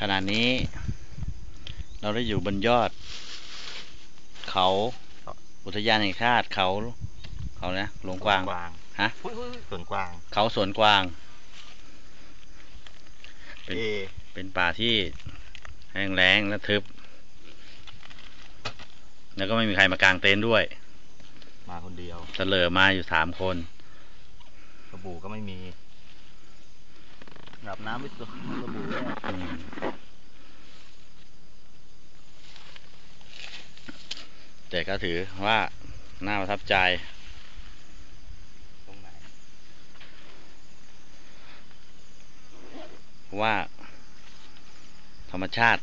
ขณะนี้ เราได้อยู่บนยอด เขาอุทยานแห่งชาติเขา เขานะหลวงกวางกวางฮะหุ้ยหุ้ยสวนกวาง เขาสวนกวาง เป็นเอเป็นป่าที่แห้งแล้งและทึบ แล้วก็ไม่มีใครมากางเต็นท์ด้วย มาคนเดียวเสลอมาอยู่สามคนสบู่ก็ไม่มี ดับน้ำไม่สสบู่เลยอืมแต่ก็ถือว่าน่าประทับใจ ตรงไหน ว่า ธรรมชาติ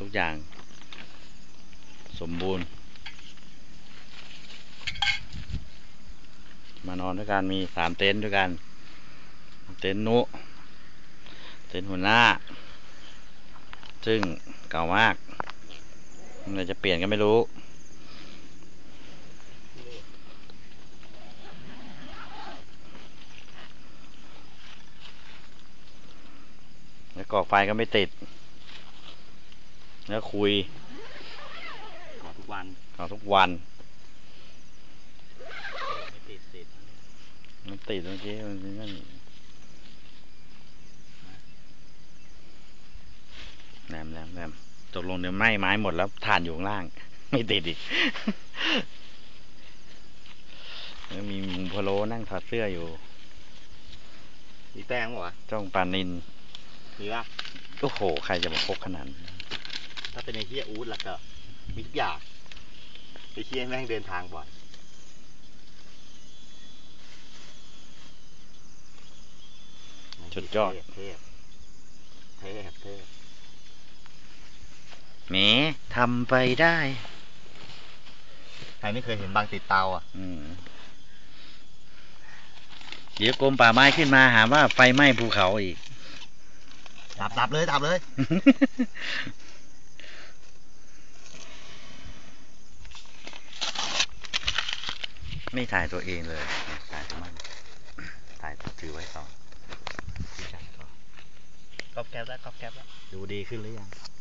ทุกอย่าง สมบูรณ์ มานอนด้วยกันมีสามเต็นท์ด้วยกัน เต็นท์นุ เต็นท์หัวหน้า ซึ่งเก่ามากเมื่อไหรจะเปลี่ยนก็ไม่รู้ แล้วก่อไฟก็ไม่ติด แล้วคุยขอทุกวันเอาทุกวันไม่ติดติดมันติดเมื่อกี้มันนั่น แหลมแหลมแหลมตกลงเดี๋ยวไหม้ไม้หมดแล้วถ่านอยู่ข้างล่าง ไม่ติดอีกแล้วมีมุงพะโลนั่งถอดเสื้ออยู่มีแป้งปะวะจ้องปลานินมีปะโอ้โห ใครจะมาพกขนาดนั้นถ้าเป็นไอ้เฮียอูดล่ะก็มีทุกอย่างไอ้เฮียแม่งเดินทางบ่อยสุดยอดเทพเทพเทพ แหมทำไปได้ ใครไม่เคยเห็นบางติดเตาอะ อืมเดี๋ยวกรมป่าไม้ขึ้นมาหาว่าไฟไหม้ภูเขาอีกดับดับเลยดับเลย ไม่ถ่ายตัวเองเลย ถ่ายทำไมถ่ายถือไว้สองก๊อบแก๊บแล้วก๊อบแก๊บแล้ว ดูดีขึ้นหรือยังถ่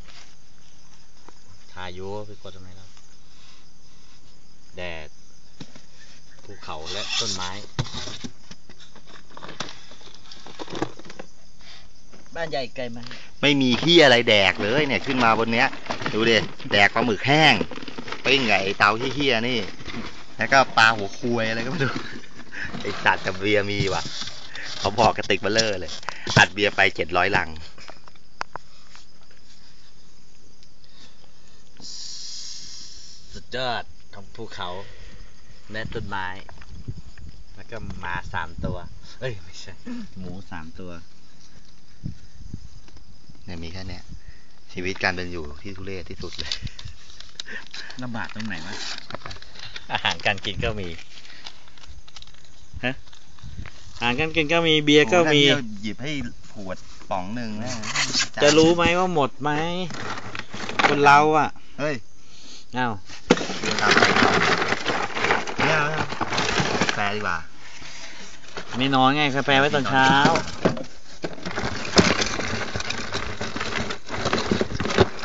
ายอยู่ไปกดทำไมเราแดด ภูเขาและต้นไม้ บ้านใหญ่ไกลไหมไม่มีเฮียอะไรแดกเลยเนี่ยขึ้นมาบนเนี้ย ดูดิแดกปลาหมึกแห้งปิ้งไงเตาเฮี้ยๆนี่ แล้วก็ปลาหัวคุยอะไรก็ไม่รู้ไอสัตว์กับเบียร์มีว่ะเขาบอกกระติกเบลเลอร์เลยอัดเบียร์ไปเจ็ดร้อยลัง สุดยอดของภูเขา และต้นไม้ แล้วก็หมาสามตัว เอ้ย ไม่ใช่ หมูสามตัวเนี่ยมีแค่เนี้ยชีวิตการเป็นอยู่ที่ทุเรศที่สุดเลยลำบากตรงไหนวะอาหารการกินก็มีฮะอาหารการกินก็มีเบียร์ก็มี โอ้โหถ้าเที่ยวหยิบให้ขวดป๋องหนึ่งนะจะรู้ไหมว่าหมดไหมคนเราอะ เฮ้ย อ้าว เดี๋ยวตามไม่เอาไม่เอาแฟดีกว่า ไม่นอนไงกาแฟไว้ตอนเช้า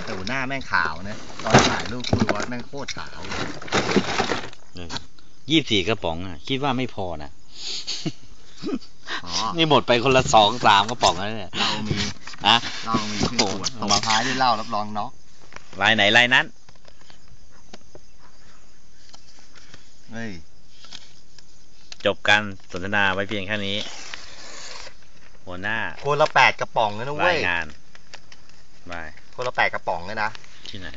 แต่หัวหน้าแม่งขาวนะ ตอนถ่ายรูปคุยวัดแม่งโคตรขาวเลยยี่สิบสี่กระป๋องอะ คิดว่าไม่พอนะอ๋อ นี่หมดไปคนละสองสามกระป๋องแล้วเนี่ยเรามี อะ เรามีบอขวดตบท้ายด้วยเหล้ารับรองเน็อกลายไหนลายนั้น เฮ้ย จบการสนทนาไว้เพียงแค่นี้ หัวหน้าคนละแปดกระป๋องเลยนะราเว้ยยงานบายคนละแปดกระป๋องเลยนะ ที่ไหน